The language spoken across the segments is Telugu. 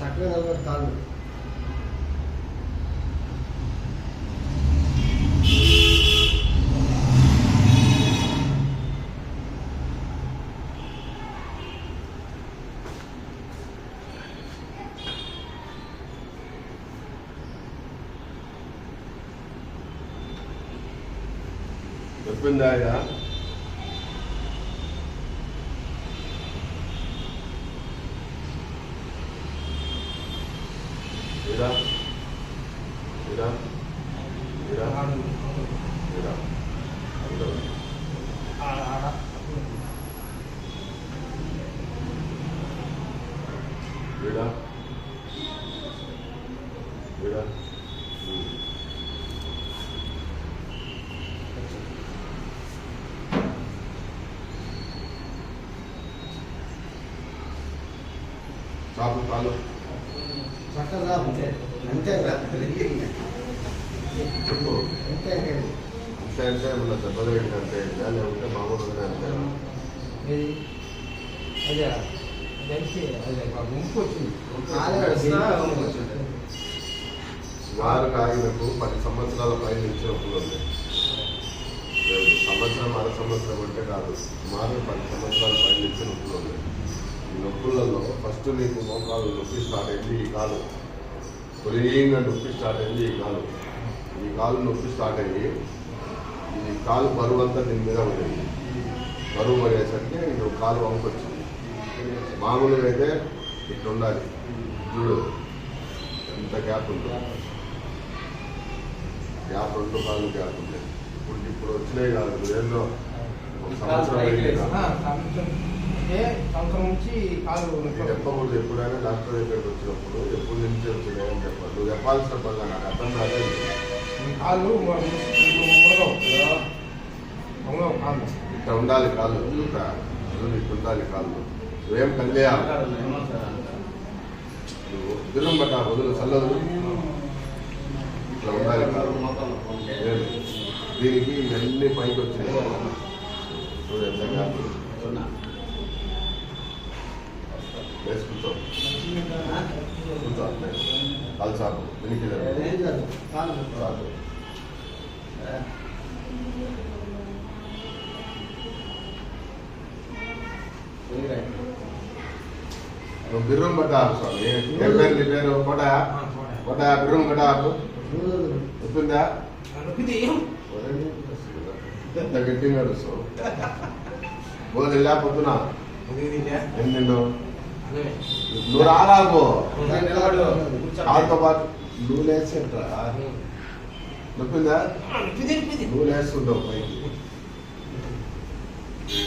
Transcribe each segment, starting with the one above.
ಸಕ್ಕರೆ ನಲ್ವತ್ತು ತಾಳ್ಮೆ Bunda ya. đó. Từ đó. Từ đó. Từ đó. Từ à, à, à, đó. Từ đó. Từ đó. Tá bom, tá louco. చక్కగా అంతే అంతే చెప్పు. అంతే అంటే మన లేకుంటే అదే తెలిసి వచ్చింది. వారు కాగినకు పది సంవత్సరాల పై నుంచి నొప్పులు ఉన్నాయి. లేదు, సంవత్సరం అర సంవత్సరం అంటే కాదు. సుమారు పది సంవత్సరాల పై నుంచి నొప్పులు ఉన్నాయి. ఈ నొప్పులలో ఫస్ట్ నీకు మోకాలు నొప్పి స్టార్ట్ అయింది ఈ కాలు కొలియంగా నొప్పి స్టార్ట్ అయింది ఈ కాలు. ఈ కాలు నొప్పి స్టార్ట్ అయ్యి ఈ కాలు బరువు అంతా దీని మీద ఉండేది బరువు పడేసరికి ఒక కాలు వంకొచ్చింది మామూలుగా అయితే ఇట్లా ఉండాలి. చూడు ఎంత గ్యాప్ ఉంది. గ్యాప్ రెండు కాళ్ళు గ్యాప్ ఉంది ఇప్పుడు ఇప్పుడు వచ్చినాయి కాదు ఏదో ఒక సంవత్సరం ఆ, సంవత్సరం అంటే సంవత్సరం నుంచి కాలు నీకు చెప్పకూడదు ఎప్పుడైనా డాక్టర్ దగ్గరికి వచ్చినప్పుడు ఎప్పుడు నుంచి వచ్చినాయని చెప్పాలి నువ్వు చెప్పాల్సిన పని నాకు అర్థం కాలేదు. ఈ కాళ్ళు మునగవు కాళ్ళు. ఇట్లా ఉండాలి కాళ్ళు. ఇట్లా ఇట్లా ఉండాలి కాళ్ళు. నువ్వేం కదిలేయా నువ్వు దినం బట్ట వదులు చల్లదు. ఇట్లా ఉండాలి కాళ్ళు. దీనికి ఇవన్నీ పైకి వచ్చినాయి. చూడు ఎంత గ్యాప్ ఉంది. వేసి కూర్చో కూర్చో అట్లే కాలు చాపు బిర్రం పడ్డారు స్వామి ఏం పేరు కోట కోట బిర్రం పడ్డారు చెప్పిందా ఎంత గట్టిగా నడుస్తావు బోధ పొద్దున ఏం నువ్వు రాలాగు కాలుతో పాటు నువ్వు లేచేట్రా నొప్పిందా. నువ్వు లేస్తుంటావు పైకి.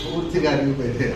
పూర్తిగా అరిగిపోయింది.